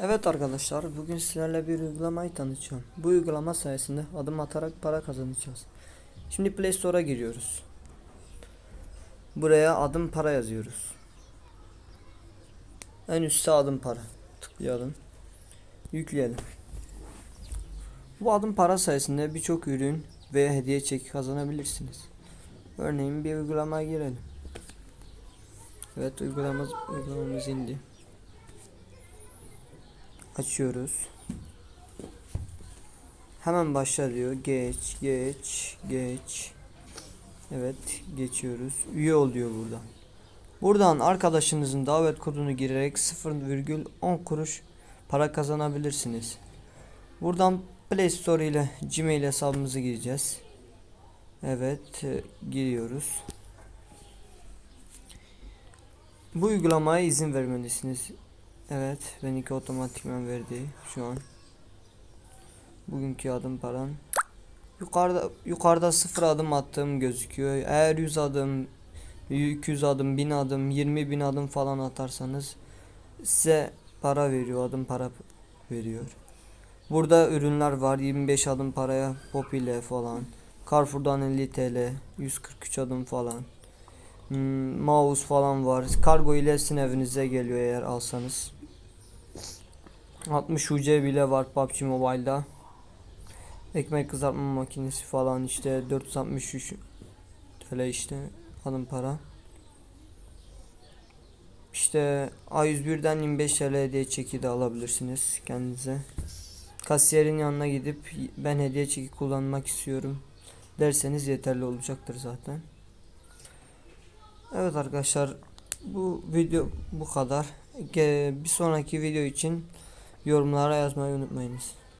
Evet arkadaşlar bugün sizlerle bir uygulamayı tanıtacağım. Bu uygulama sayesinde adım atarak para kazanacağız. Şimdi Play Store'a giriyoruz. Buraya adım para yazıyoruz. En üstte adım para. Tıklayalım. Yükleyelim. Bu adım para sayesinde birçok ürün veya hediye çeki kazanabilirsiniz. Örneğin bir uygulamaya girelim. Evet uygulamamız, uygulamamız indi. Açıyoruz. Hemen başla diyor. Geç, geç, geç. Evet, geçiyoruz. Üye oluyor burada. Buradan arkadaşınızın davet kodunu girerek 0,10 kuruş para kazanabilirsiniz. Buradan Play Store ile Gmail hesabımızı gireceğiz. Evet, e, giriyoruz. Bu uygulamaya izin vermelisiniz. Evet, benimki otomatikman verdi şu an. Bugünkü adım param. Yukarıda yukarıda sıfır adım attığım gözüküyor. Eğer 100 adım, 200 adım, 1000 adım, 20 bin adım falan atarsanız size para veriyor, adım para veriyor. Burada ürünler var. 25 adım paraya Popile falan. Carrefour'dan 50 TL, 143 adım falan. Hmm, mouse falan var. Kargo ile sizin evinize geliyor eğer alsanız. 60 UC bile var PUBG Mobile'da. Ekmek kızartma makinesi falan işte 463 TL işte alın para. İşte A101'den 25 TL hediye çeki de alabilirsiniz kendinize. Kasiyerin yanına gidip ben hediye çeki kullanmak istiyorum derseniz yeterli olacaktır zaten. Evet arkadaşlar bu video bu kadar. Bir sonraki video için yorumlara yazmayı unutmayınız.